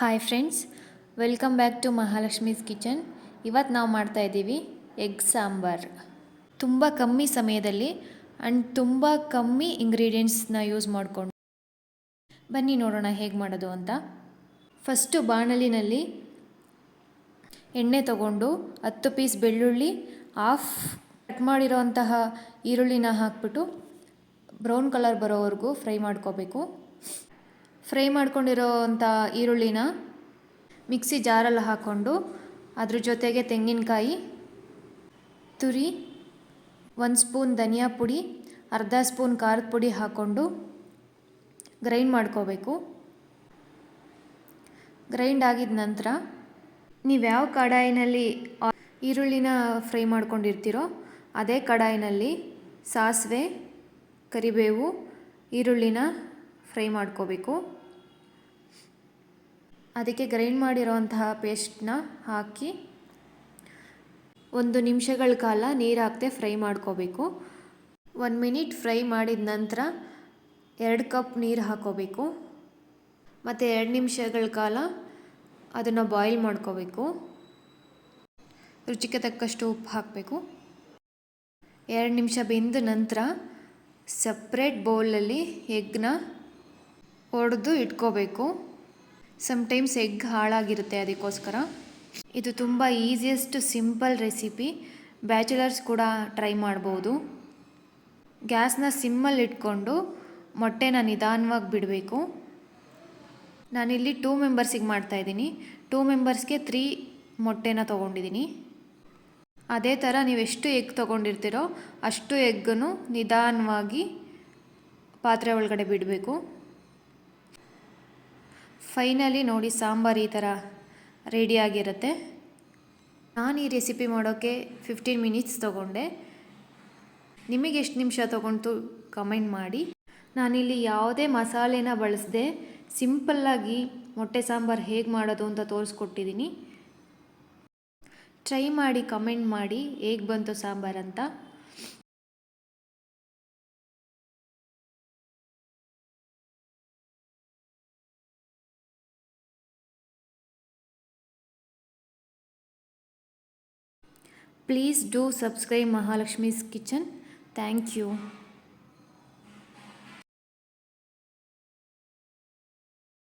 Hi friends welcome back to Mahalakshmi's kitchen ಇವತ್ತು ನಾವು ಮಾಡ್ತಾ ಇದ್ದೀವಿ ಎಗ್ ಸಾಂಬಾರ್. ತುಂಬ ಕಮ್ಮಿ ಸಮಯದಲ್ಲಿ ಆ್ಯಂಡ್ ತುಂಬ ಕಮ್ಮಿ ಇಂಗ್ರೀಡಿಯೆಂಟ್ಸ್ನ ಯೂಸ್ ಮಾಡಿಕೊಂಡು. ಬನ್ನಿ ನೋಡೋಣ ಹೇಗೆ ಮಾಡೋದು ಅಂತ. ಫಸ್ಟು ಬಾಣಲಿನಲ್ಲಿ ಎಣ್ಣೆ ತಗೊಂಡು ಹತ್ತು ಪೀಸ್ ಬೆಳ್ಳುಳ್ಳಿ ಆಫ್ ಕಟ್ ಮಾಡಿರೋಂತಹ ಈರುಳ್ಳಿನ ಹಾಕ್ಬಿಟ್ಟು ಬ್ರೌನ್ ಕಲರ್ ಬರೋವರೆಗೂ ಫ್ರೈ ಮಾಡ್ಕೋಬೇಕು. ಫ್ರೈ ಮಾಡ್ಕೊಂಡಿರೋವಂಥ ಈರುಳ್ಳಿನ ಮಿಕ್ಸಿ ಜಾರಲ್ಲಿ ಹಾಕ್ಕೊಂಡು ಅದ್ರ ಜೊತೆಗೆ ತೆಂಗಿನಕಾಯಿ, ತುರಿ, ಒಂದು ಸ್ಪೂನ್ ಧನಿಯಾ ಪುಡಿ, ಅರ್ಧ ಸ್ಪೂನ್ ಖಾರದ ಪುಡಿ ಹಾಕ್ಕೊಂಡು ಗ್ರೈಂಡ್ ಮಾಡ್ಕೋಬೇಕು. ಗ್ರೈಂಡ್ ಆಗಿದ ನಂತರ ನೀವು ಯಾವ ಕಡಾಯಿನಲ್ಲಿ ಈರುಳ್ಳಿನ ಫ್ರೈ ಮಾಡ್ಕೊಂಡಿರ್ತೀರೋ ಅದೇ ಕಡಾಯಿನಲ್ಲಿ ಸಾಸಿವೆ, ಕರಿಬೇವು, ಈರುಳ್ಳಿನ ಫ್ರೈ ಮಾಡ್ಕೋಬೇಕು. ಅದಕ್ಕೆ ಗ್ರೈಂಡ್ ಮಾಡಿರೋಂತಹ ಪೇಸ್ಟ್ನ ಹಾಕಿ ಒಂದು ನಿಮಿಷಗಳ ಕಾಲ ನೀರು ಹಾಕದೆ ಫ್ರೈ ಮಾಡ್ಕೋಬೇಕು. ಒಂದು ಮಿನಿಟ್ ಫ್ರೈ ಮಾಡಿದ ನಂತರ ಎರಡು ಕಪ್ ನೀರು ಹಾಕೋಬೇಕು. ಮತ್ತು ಎರಡು ನಿಮಿಷಗಳ ಕಾಲ ಅದನ್ನು ಬಾಯ್ಲ್ ಮಾಡ್ಕೋಬೇಕು. ರುಚಿಗೆ ತಕ್ಕಷ್ಟು ಉಪ್ಪು ಹಾಕಬೇಕು. ಎರಡು ನಿಮಿಷ ಬೆಂದ ನಂತರ ಸಪ್ರೇಟ್ ಬೌಲಲ್ಲಿ ಎಗ್ನ ಒಡೆದು ಇಟ್ಕೋಬೇಕು. ಸಮ್ಟೈಮ್ಸ್ ಎಗ್ ಹಾಳಾಗಿರುತ್ತೆ ಅದಕ್ಕೋಸ್ಕರ. ಇದು ತುಂಬ ಈಸಿಯೆಸ್ಟ್ ಸಿಂಪಲ್ ರೆಸಿಪಿ ಬ್ಯಾಚುಲರ್ಸ್ ಕೂಡ ಟ್ರೈ ಮಾಡ್ಬೋದು. ಗ್ಯಾಸ್ನ ಸಿಮ್ಮಲ್ಲಿ ಇಟ್ಕೊಂಡು ಮೊಟ್ಟೆನ ನಿಧಾನವಾಗಿ ಬಿಡಬೇಕು. ನಾನಿಲ್ಲಿ ಟೂ ಮೆಂಬರ್ಸಿಗೆ ಮಾಡ್ತಾಯಿದ್ದೀನಿ ಟೂ ಮೆಂಬರ್ಸ್ಗೆ ತ್ರೀ ಮೊಟ್ಟೆನ ತೊಗೊಂಡಿದ್ದೀನಿ. ಅದೇ ಥರ ನೀವು ಎಷ್ಟು ಎಗ್ ತೊಗೊಂಡಿರ್ತೀರೋ ಅಷ್ಟು ಎಗ್ಗನ್ನು ನಿಧಾನವಾಗಿ ಪಾತ್ರೆ ಒಳಗಡೆ ಬಿಡಬೇಕು. ಫೈನಲಿ ನೋಡಿ ಸಾಂಬಾರು ಈ ಥರ ರೆಡಿಯಾಗಿರುತ್ತೆ ನಾನು ಈ ರೆಸಿಪಿ ಮಾಡೋಕ್ಕೆ ಫಿಫ್ಟೀನ್ ಮಿನಿಟ್ಸ್ ತೊಗೊಂಡೆ. ನಿಮಗೆ ಎಷ್ಟು ನಿಮಿಷ ತೊಗೊಂಡು ಕಮೆಂಟ್ ಮಾಡಿ. ನಾನಿಲ್ಲಿ ಯಾವುದೇ ಮಸಾಲೆನ ಬಳಸದೆ ಸಿಂಪಲ್ಲಾಗಿ ಮೊಟ್ಟೆ ಸಾಂಬಾರು ಹೇಗೆ ಮಾಡೋದು ಅಂತ ತೋರಿಸ್ಕೊಟ್ಟಿದ್ದೀನಿ. ಟ್ರೈ ಮಾಡಿ ಕಮೆಂಟ್ ಮಾಡಿ ಹೇಗೆ ಬಂತು ಸಾಂಬಾರು ಅಂತ. Please do subscribe Mahalakshmi kitchen thank you